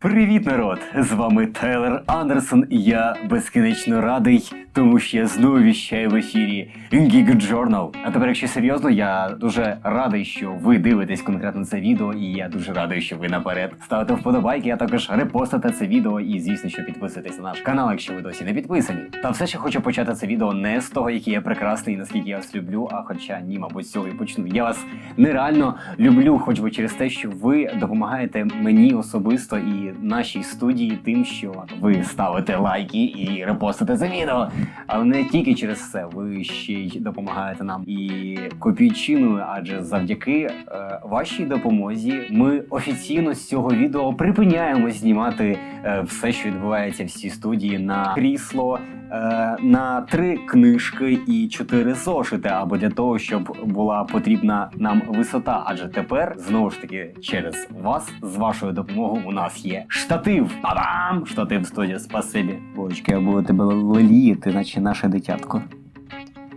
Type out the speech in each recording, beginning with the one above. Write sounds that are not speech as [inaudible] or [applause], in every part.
Привіт, народ! З вами Тайлер Андерсон, і я безкінечно радий, тому що я знову віщаю в ефірі Geek Journal. А тепер, якщо серйозно, я дуже радий, що ви дивитесь конкретно це відео, і я дуже радий, що ви наперед ставите вподобайки, а також репостите це відео, і звісно, що підписуєтесь на наш канал, якщо ви досі не підписані. Та все ще хочу почати це відео не з того, який я прекрасний, і наскільки я вас люблю, а хоча ні, мабуть, з цього і почну. Я вас нереально люблю, хоч би через те, що ви допомагаєте мені особисто і нашій студії тим, що ви ставите лайки і репостите це відео. Але не тільки через це, ви ще й допомагаєте нам і копійчиною, адже завдяки е, вашій допомозі ми офіційно з цього відео припиняємо знімати е, все, що відбувається в цій студії на крісло, е, на три книжки і чотири зошити, або для того, щоб була потрібна нам висота. Адже тепер знову ж таки через вас з вашою допомогою у нас є штатив. Та-дам! Штатив студія, спасибі. Бочки, я буду тебе леліяти, наче наше дитятко.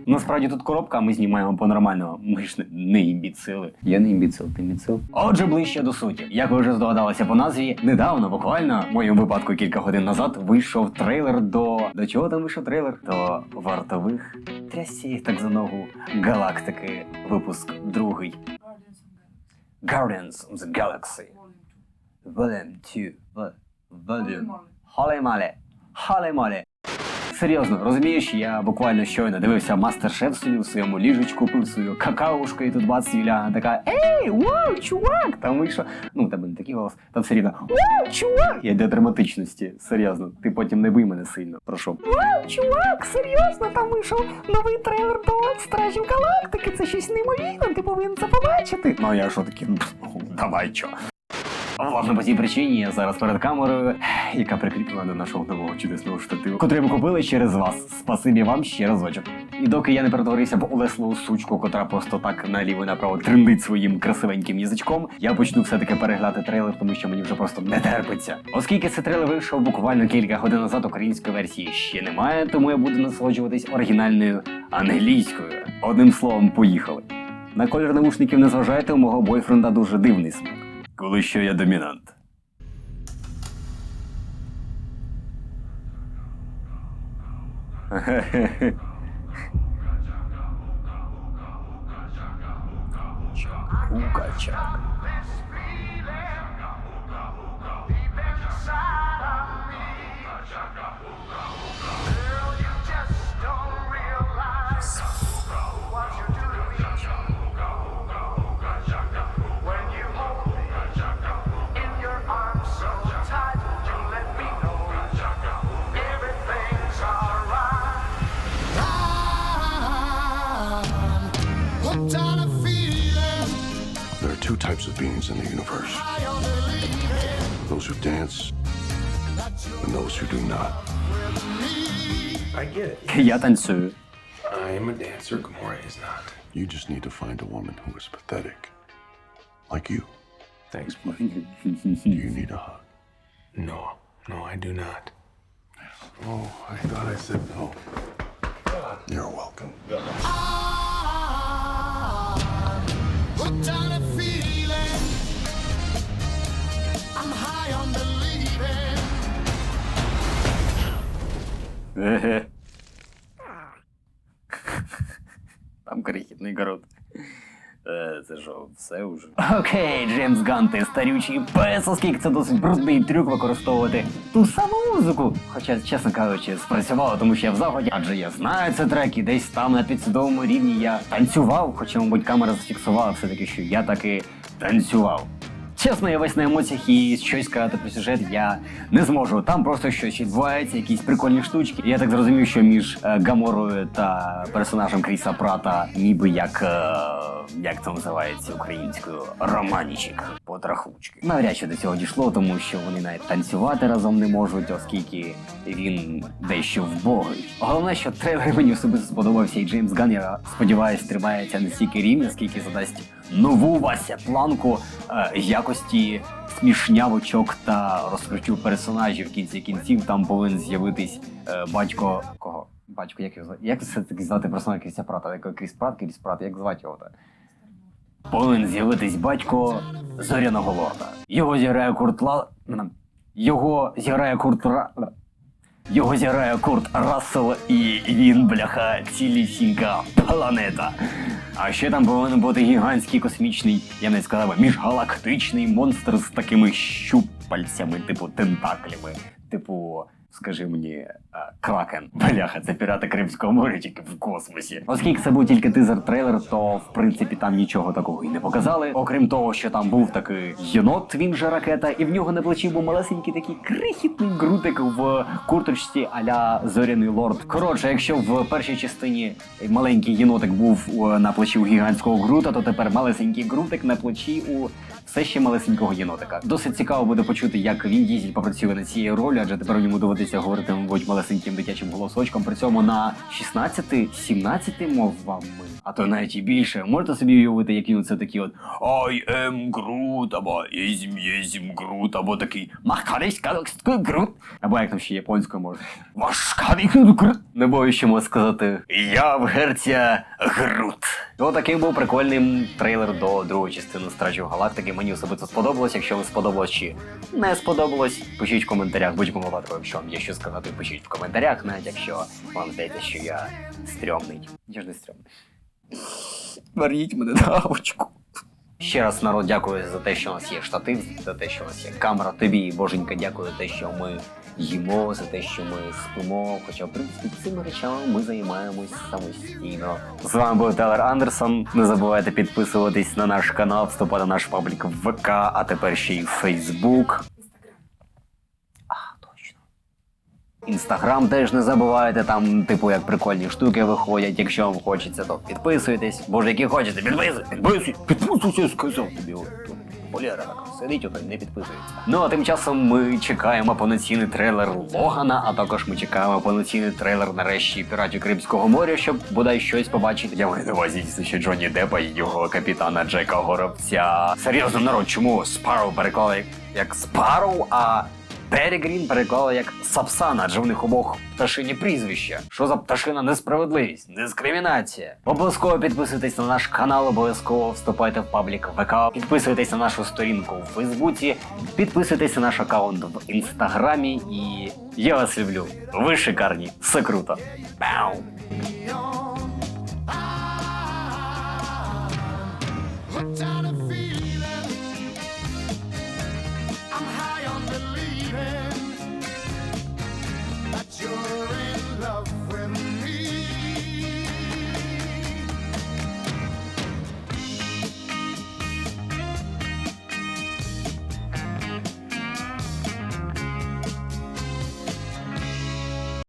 Насправді тут коробка, а ми знімаємо по-нормальному. Ми ж не, імбіцили. Я не імбіцил, ти імбіцил. Отже, ближче до суті. Як ви вже здогадалися по назві, недавно, буквально, в моєму випадку кілька годин назад, вийшов трейлер до. До чого там вийшов трейлер? До вартових трясів так званого галактики. Випуск другий. Guardians Guardians of the of the Galaxy. Volume Volume 2. 2. Holy moly. Халемале. Халемале. Серйозно, розумієш, я буквально щойно дивився мастер-шеф собі у своєму ліжечку, пив свою какаушку, і тут бац Юліана така Ей, вау, чувак! Там вийшов. Ну, тебе не такий голос, там все рівно Вау, чувак! Я для драматичності, серйозно. Ти потім не бий мене сильно, прошу. Вау, чувак, серйозно, там вийшов новий трейлер до Стражів Галактики. Це щось неймовірне, ти повинен це побачити. Ну, а я що таки, давай чо. Власне, по цій причині я зараз перед камерою, яка прикріплена до нашого нового чудесного штативу, котрий ми купили через вас. Спасибі вам ще разочок. І доки я не перетворився в Олесливу сучку, котра просто так наліво і направо трендить своїм красивеньким язичком, я почну все-таки переглядати трейлер, тому що мені вже просто не терпиться. Оскільки цей трейлер вийшов буквально кілька годин назад, української версії ще немає, тому я буду насолоджуватись оригінальною англійською. Одним словом, поїхали. На колір наушників не зважайте, у мого бойфренда дуже дивний смак. Коли що я домінант. Чукачак. types of beings in the universe high on believing those who dance and those who do not. I get it. [laughs] Я танцюю. I am a dancer. Gamora is not. You just need to find a woman who is pathetic. Like you. Thanks, [laughs] buddy. Do you need a hug? no, no, I do not. Oh, I thought I said no. You're welcome. Там крихітний город. Е, Це що, все вже? Окей, Джеймс Ган, ти старючий пес, оскільки це досить брудний трюк використовувати ту саму музику. Хоча, чесно кажучи, спрацювало, тому що я в заході, адже я знаю цей трек, і десь там на підсвідомому рівні я танцював, хоча, мабуть, камера зафіксувала все-таки, що я таки танцював. Чесно, я весь на емоціях і щось сказати про сюжет я не зможу. Там просто щось відбувається, якісь прикольні штучки. Я так зрозумів, що між е, Гаморою та персонажем Кріса Прата, ніби як е, як це називається українською, романічик потрахучки. Навряд чи до цього дійшло, тому що вони навіть танцювати разом не можуть, оскільки він дещо вбогий. Головне, що трейлер мені особисто сподобався, і Джеймс Ган, я сподіваюся, тримається не стільки рівня, скільки задасть нову Вася планку е, якості смішнявочок та розкриттю персонажів в кінці кінців. Там повинен з'явитись е, батько кого? Батько, як його? Як це таки звати персонаж Кріса Прата? Кріс Прат, Кріс Прат, як звати його? так? Повинен з'явитись батько зоряного лорда. Його зіграє Курт Ла... Його зіграє Курт Ра... Його зіграє Курт Рассел, і він, бляха, цілісінька планета. А ще там повинен бути гігантський космічний, я не сказав, міжгалактичний монстр з такими щупальцями, типу тентаклями, типу. Скажи мені, Кракен. Бляха, це пірати Кримського моря тільки в космосі. Оскільки це був тільки тизер-трейлер, то в принципі там нічого такого і не показали. Окрім того, що там був такий єнот, він же ракета, і в нього на плечі був малесенький такий крихітний грутик в курточці аля Зоряний Лорд. Коротше, якщо в першій частині маленький єнотик був е, на плечі у гігантського грута, то тепер малесенький грутик на плечі у все ще малесенького єнотика. Досить цікаво буде почути, як він Дізель попрацює на цією ролі, адже тепер йому доведеться говорити, мабуть, малесеньким дитячим голосочком. При цьому на 16-17 мовами, а то навіть і більше. Можете собі уявити, які оце такі от I am Groot, або Єзім Єзім Groot, або такий Groot, або як там ще японською може. Вашкарий Groot. Не боюся сказати Я в герця Грут. То таким був прикольним трейлер до другої частини Стражів Галактики. Мені особисто сподобалось. Якщо вам сподобалось чи не сподобалось, пишіть в коментарях. Будь-якому випадку, якщо вам є що сказати, пишіть в коментарях, навіть якщо вам здається, що я стрьомний. Я ж не стрьомний. Верніть мене на авочку. Ще раз народ дякую за те, що у нас є штатив, за те, що у нас є камера. Тобі, боженька, дякую за те, що ми їмо, за те, що ми спимо. Хоча, в принципі, цими речами ми займаємось самостійно. З вами був Телер Андерсон. Не забувайте підписуватись на наш канал, вступати на наш паблік в ВК, а тепер ще й в Фейсбук. А, точно. Інстаграм теж не забувайте, там, типу, як прикольні штуки виходять. Якщо вам хочеться, то підписуйтесь. Боже, які хочете, підписуйтесь, підписуйтесь, підписуйтесь, сказав тобі. От, так сидить, ото не підписується. Ну а тим часом ми чекаємо повноцінний трейлер Логана, а також ми чекаємо повноцінний трейлер нарешті піратів Кримського моря, щоб бодай щось побачити. Я маю на увазі що Джонні Деппа і його капітана Джека Горобця. Серйозно, народ, чому Спарроу переклали як Спарроу, а Перегрін переклали як Сапсан, адже в них обох пташині прізвища. Що за пташина несправедливість, дискримінація? Обов'язково підписуйтесь на наш канал, обов'язково вступайте в паблік ВК, підписуйтесь на нашу сторінку в Фейсбуці, підписуйтесь на наш аккаунт в інстаграмі і я вас люблю. Ви шикарні, все круто. Бау!